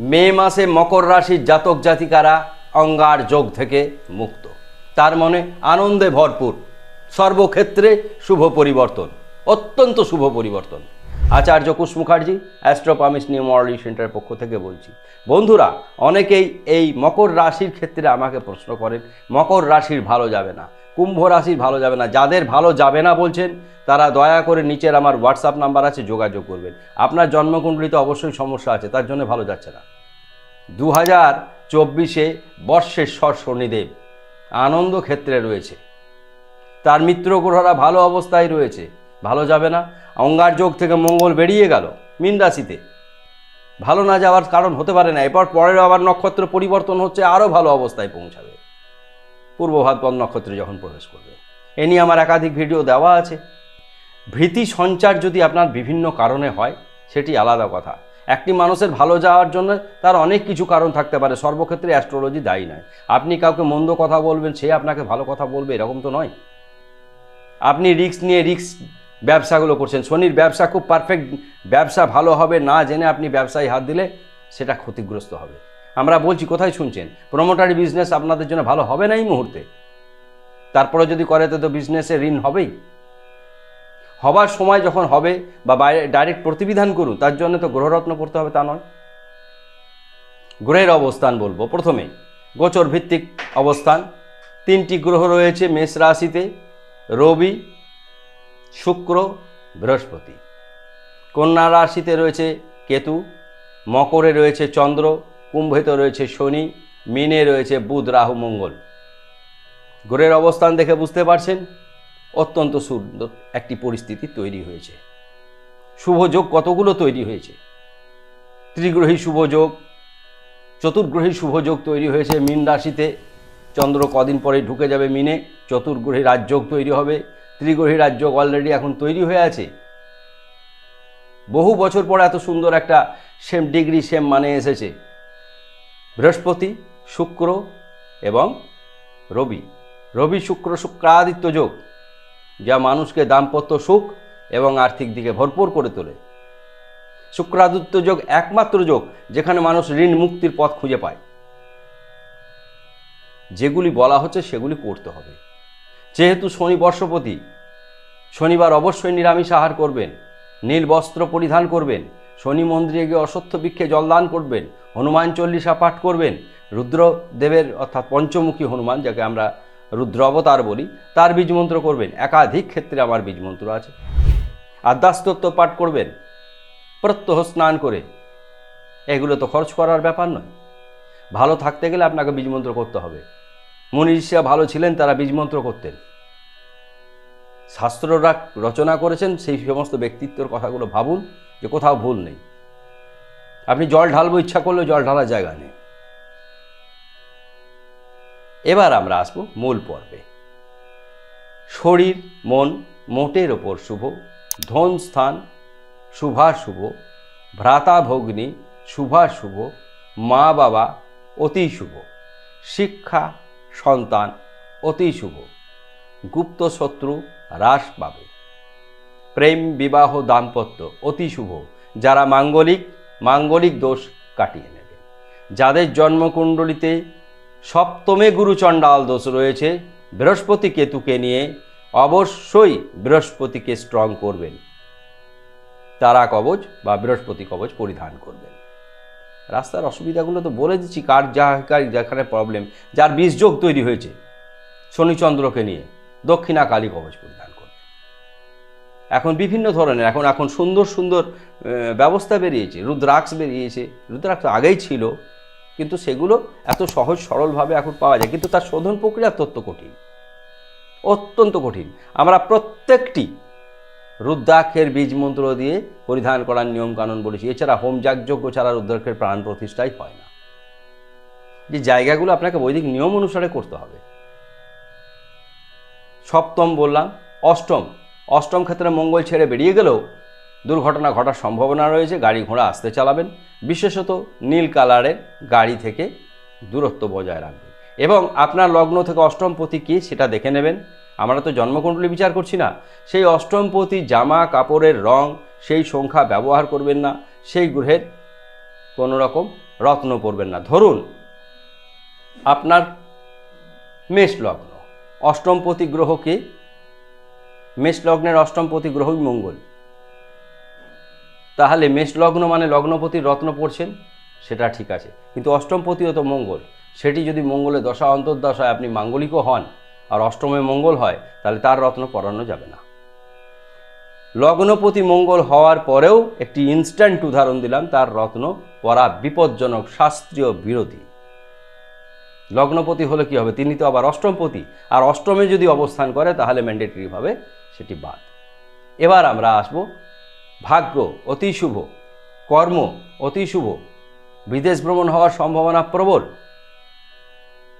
মে মাসে মকর রাশির জাতক জাতিকারা অঙ্গার যোগ থেকে মুক্ত। তার মনে আনন্দে ভরপুর। সর্বক্ষেত্রে শুভ পরিবর্তন, অত্যন্ত শুভ পরিবর্তন। আচার্য কুশ মুখার্জি, অ্যাস্ট্রোপামিস নিউমরলি সেন্টারের পক্ষ থেকে বলছি। বন্ধুরা, অনেকেই এই মকর রাশির ক্ষেত্রে আমাকে প্রশ্ন করেন, মকর রাশির ভালো যাবে না, কুম্ভ রাশির ভালো যাবে না, যাদের ভালো যাবে না বলছেন, তারা দয়া করে নিচের আমার হোয়াটসঅ্যাপ নাম্বার আছে, যোগাযোগ করবেন। আপনার জন্মকুণ্ডলিতে অবশ্যই সমস্যা আছে, তার জন্য ভালো যাচ্ছে না। দু হাজার চব্বিশে বর্ষের স্বর শনিদেব আনন্দ ক্ষেত্রে রয়েছে। তার মিত্র গ্রহরা ভালো অবস্থায় রয়েছে। ভালো যাবে না, অঙ্গার যোগ থেকে মঙ্গল বেরিয়ে গেল মীন রাশিতে। ভালো না যাওয়ার কারণ হতে পারে না, এরপর পরের আবার নক্ষত্র পরিবর্তন হচ্ছে, আরও ভালো অবস্থায় পৌঁছাবে। পূর্ব ভাদ্পদ নক্ষত্রে যখন প্রবেশ করবে, এ নিয়ে আমার একাধিক ভিডিও দেওয়া আছে। ভীতি সঞ্চার যদি আপনার বিভিন্ন কারণে হয়, সেটি আলাদা কথা। একটি মানুষের ভালো যাওয়ার জন্য তার অনেক কিছু কারণ থাকতে পারে, সর্বক্ষেত্রে অ্যাস্ট্রোলজি দায়ী নয়। আপনি কাউকে মন্দ কথা বলবেন, সে আপনাকে ভালো কথা বলবে, এরকম তো নয়। আপনি রিস্ক নিয়ে রিস্ক ব্যবসাগুলো করছেন। শনির ব্যবসা খুব পারফেক্ট ব্যবসা ভালো হবে না জেনে আপনি ব্যবসায় হাত দিলে সেটা ক্ষতিগ্রস্ত হবে। আমরা বলছি, কোথায় শুনছেন? প্রমোটারি বিজনেস আপনাদের জন্য ভালো হবে না এই মুহূর্তে? তারপরে যদি করে তো বিজনেসে ঋণ হবেই। হবার সময় যখন হবে বা বাইরে ডাইরেক্ট প্রতিবিধান করুন, তার জন্য তো গ্রহরত্ন করতে হবে তা নয়। গ্রহের অবস্থান বলব। প্রথমে গোচর ভিত্তিক অবস্থান। তিনটি গ্রহ রয়েছে মেষ রাশিতে, রবি শুক্র, বৃহস্পতি। কন্যা রাশিতে রয়েছে কেতু, মকরে রয়েছে চন্দ্র, কুম্ভেতে রয়েছে শনি, মিনে রয়েছে বুধ, রাহু, মঙ্গল। গ্রহের অবস্থান দেখে বুঝতে পারছেন? অত্যন্ত সুন্দর একটি পরিস্থিতি তৈরি হয়েছে। শুভযোগ কতগুলো তৈরি হয়েছে? ত্রিগ্রহী শুভযোগ চতুর্গ্রহী শুভযোগ তৈরি হয়েছে মীন রাশিতে। চন্দ্র কদিন পরে ঢুকে যাবে মিনে, চতুর্গ্রহী রাজযোগ তৈরি হবে। ত্রিগ্রহী রাজযোগ অলরেডি এখন তৈরি হয়ে আছে। বহু বছর পর এত সুন্দর একটা সেম ডিগ্রি সেম মানে এসেছে। বৃহস্পতি, শুক্র এবং রবি। রবি, শুক্র, শুক্রাদিত্য যোগ, যা মানুষকে দাম্পত্য সুখ এবং আর্থিক দিকে ভরপুর করে তোলে। শুক্রাদিত্য যোগ একমাত্র যোগ যেখানে মানুষ ঋণ মুক্তির পথ খুঁজে পায়। যেগুলি বলা হচ্ছে সেগুলি করতে হবে। যেহেতু শনি বর্ষপতি শনিবার অবশ্যই নিরামিষ আহার করবেন, নীল বস্ত্র পরিধান করবেন, শনি মন্দিরে গিয়ে অসত্য বৃক্ষে জলদান করবেন, হনুমান চল্লিশা পাঠ করবেন, রুদ্রদেবের অর্থাৎ পঞ্চমুখী হনুমান, যাকে আমরা রুদ্র অবতার বলি, তার বীজ মন্ত্র করবেন। একাধিক ক্ষেত্রে আমার বীজ মন্ত্র আছে। আদ্যাস্তত্ব পাঠ করবেন, প্রত্যহ স্নান করে। এগুলো তো খরচ করার ব্যাপার নয়। ভালো থাকতে গেলে আপনাকে বীজমন্ত্র করতে হবে। মুনি ভালো ছিলেন, তারা বীজমন্ত্র করতেন। শাস্ত্ররা রচনা করেছেন, সেই সমস্ত ব্যক্তিত্বের কথাগুলো ভাবুন যে কোথাও ভুল নেই। আপনি জল ঢালবো, ইচ্ছা করলেও জল ঢালার জায়গা নেই। এবার আমরা আসব মূল পর্বে। শরীর, মন মোটের ওপর শুভ, ধন স্থান শুভাশুভ, ভ্রাতা ভগ্নী শুভাশুভ, মা বাবা অতি শুভ, শিক্ষা সন্তান অতি শুভ, গুপ্ত শত্রু হ্রাস পাবে। প্রেম, বিবাহ, দাম্পত্য অতি শুভ। যারা মাঙ্গলিক মাঙ্গলিক দোষ কাটিয়ে নেবে। যাদের জন্মকুণ্ডলিতে সপ্তমে গুরুচণ্ডাল দোষ রয়েছে, বৃহস্পতি কেতুকে নিয়ে অবশ্যই বৃহস্পতিকে স্ট্রং করবেন। তারা কবচ বা বৃহস্পতি কবচ পরিধান করবেন। রাস্তার অসুবিধাগুলো তো বলে দিচ্ছি, কার যা যেখানে প্রবলেম যার বীজযোগ তৈরি হয়েছে শনিচন্দ্রকে নিয়ে। দক্ষিণা কালী কবচ পরিধান করবে। এখন বিভিন্ন ধরনের, এখন এখন সুন্দর সুন্দর ব্যবস্থা বেরিয়েছে, রুদ্রাক্ষ বেরিয়েছে। রুদ্রাক্ষ আগেই ছিল, কিন্তু সেগুলো এত সহজ, সরলভাবে এখন পাওয়া যায়, কিন্তু তার শোধন প্রক্রিয়া অত্যন্ত কঠিন। অত্যন্ত কঠিন। আমরা প্রত্যেকটি রুদ্রাক্ষের বীজ মন্ত্র দিয়ে পরিধান করার নিয়ম কানুন বলেছি। এছাড়া হোম যাগযজ্ঞ ছাড়া রুদ্রাক্ষের প্রাণ প্রতিষ্ঠাই হয় না। যে জায়গাগুলো আপনাকে বৈদিক নিয়ম অনুসারে করতে হবে সপ্তম বললাম, অষ্টম। অষ্টম ক্ষেত্রে মঙ্গল ছেড়ে বেরিয়ে গেলেও দুর্ঘটনা ঘটার সম্ভাবনা রয়েছে, গাড়ি ঘোড়া আসতে চালাবেন। বিশেষত নীল কালারের গাড়ি থেকে দূরত্ব বজায় রাখবেন। এবং আপনার লগ্ন থেকে অষ্টম অষ্টমপতি কী সেটা দেখে নেবেন। আমরা তো জন্মকুণ্ডলী বিচার করছি না। সেই অষ্টমপতি জামা, কাপড়ের রং, সেই সংখ্যা ব্যবহার করবেন না। সেই গ্রহের কোনো রকম রত্ন পরবেন না। ধরুন, আপনার মেষ লগ্ন। অষ্টমপতি গ্রহকে মেষ লগ্নের অষ্টমপতি গ্রহই মঙ্গল। তাহলে মেষ লগ্ন মানে লগ্নপতির রত্ন পড়ছেন? সেটা ঠিক আছে। কিন্তু অষ্টমপতিও তো মঙ্গল। সেটি যদি মঙ্গলের দশা অন্তর্দশায় আপনি মাঙ্গলিকও হন আর অষ্টমে মঙ্গল হয়, তাহলে তার রত্ন পরানো যাবে না। লগ্নপতি মঙ্গল হওয়ার পরেও একটি ইনস্ট্যান্ট উদাহরণ দিলাম, তার রত্ন পরা বিপজ্জনক শাস্ত্রীয় বিরোধী। লগ্নপতি হলে কি হবে? তিনি তো আবার অষ্টমপতি। আর অষ্টমে যদি অবস্থান করে, তাহলে ম্যান্ডেটরিভাবে সেটি বাদ। এবার আমরা আসব। ভাগ্য, অতি শুভ। কর্ম, অতি শুভ। বিদেশ ভ্রমণ হওয়ার সম্ভাবনা প্রবল।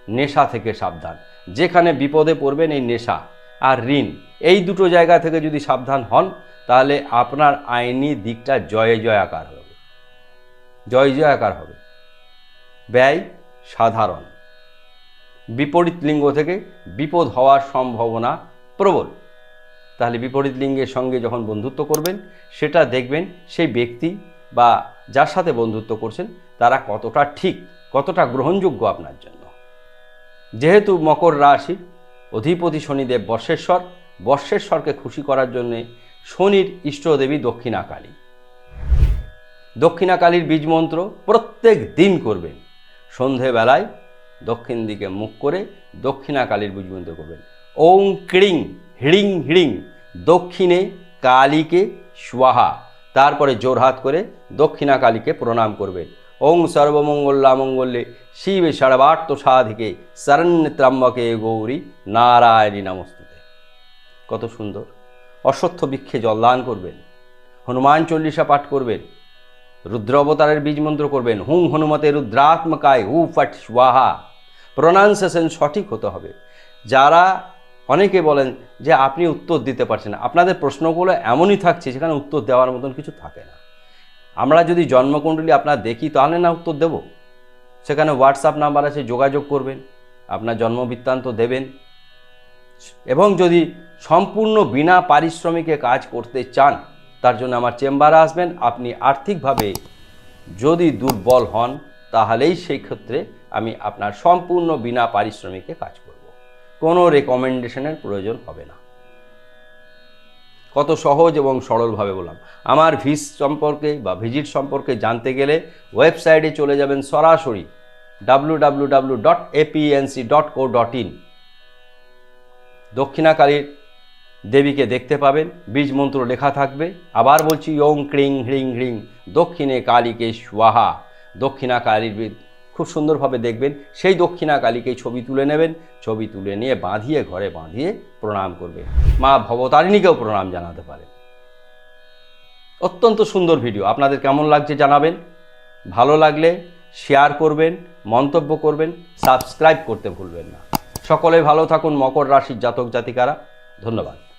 নেশা থেকে সাবধান। যেখানে বিপদে পড়বেন এই নেশা আর ঋণ। এই দুটো জায়গা থেকে যদি সাবধান হন, তাহলে আপনার আইনি দিকটা জয়ে জয়াকার হবে। জয় জয়াকার হবে। ব্যয় সাধারণ। বিপরীত লিঙ্গ থেকে বিপদ হওয়ার সম্ভাবনা প্রবল। তাহলে বিপরীত লিঙ্গের সঙ্গে যখন বন্ধুত্ব করবেন, সেটা দেখবেন সেই ব্যক্তি বা যার সাথে বন্ধুত্ব করছেন, তারা কতটা ঠিক, কতটা গ্রহণযোগ্য আপনার জন্য। যেহেতু মকর রাশি, অধিপতি শনিদেব বর্ষেশ্বর, বর্ষেশ্বরকে খুশি করার জন্যে শনির ইষ্টদেবী দক্ষিণা কালী দক্ষিণা কালীর বীজ প্রত্যেক দিন করবেন। সন্ধেবেলায় দক্ষিণ দিকে মুখ করে দক্ষিণা কালীর বীজ মন্ত্র করবেন। ওং ক্রিং হিড়িং হিড়িং, দক্ষিণে কালীকে স্বাহা তারপরে জোরহাত করে দক্ষিণা কালীকে প্রণাম করবেন ওং সর্বমঙ্গলা মঙ্গলে শিবে সর্বার্থ সাধিকে শরণ্য ত্রম্বকে গৌরী নারায়ণী নমস্তুতে। কত সুন্দর। অশ্বত্থ বৃক্ষে জলদান করবেন। হনুমান চল্লিশা পাঠ করবেন। রুদ্র অবতারের বীজ মন্ত্র করবেন। হুম হনুমতে রুদ্রাত্মকায় হু ফট স্বাহা প্রোনাউন্সিয়েশন সঠিক হতে হবে। যারা অনেকে বলেন যে আপনি উত্তর দিতে পারছেন না, আপনাদের প্রশ্নগুলো এমনই থাকছে যেখানে উত্তর দেওয়ার মতন কিছু থাকে না। আমরা যদি জন্মকুণ্ডলী আপনার দেখি, তাহলে না উত্তর দেব। সেখানে হোয়াটসঅ্যাপ নাম্বার আছে, যোগাযোগ করবেন, আপনার জন্মবৃত্তান্ত দেবেন। এবং যদি সম্পূর্ণ বিনা পারিশ্রমিকে কাজ করতে চান, তার জন্য আমার চেম্বারে আসবেন। আপনি আর্থিকভাবে যদি দুর্বল হন, তাহলেই সেই ক্ষেত্রে আমি আপনার সম্পূর্ণ বিনা পারিশ্রমিকে কাজ করব। কোনো রেকমেন্ডেশনের প্রয়োজন হবে না। কত সহজ এবং সরলভাবে বললাম। আমার ভিস সম্পর্কে বা ভিজিট সম্পর্কে জানতে গেলে ওয়েবসাইটে চলে যাবেন সরাসরি W W W dot APNC dot co dot in দক্ষিণাকালীর দেবীকে দেখতে পাবেন, বীজ মন্ত্র লেখা থাকবে। আবার বলছি, ওং ক্রিং, হ্রিং হ্রিং, দক্ষিণে কালীকে স্বাহা। দক্ষিণা কালীর খুব সুন্দরভাবে দেখবেন। সেই দক্ষিণা কালীকে ছবি তুলে নেবেন। ছবি তুলে নিয়ে বাঁধিয়ে ঘরে বাঁধিয়ে প্রণাম করবে। মা ভবতারিণীকেও প্রণাম জানাতে পারেন। অত্যন্ত সুন্দর ভিডিও। আপনাদের কেমন লাগছে জানাবেন। ভালো লাগলে শেয়ার করবেন, মন্তব্য করবেন সাবস্ক্রাইব করতে ভুলবেন না। সকলে ভালো থাকুন মকর রাশির জাতক জাতিকারা। ধন্যবাদ।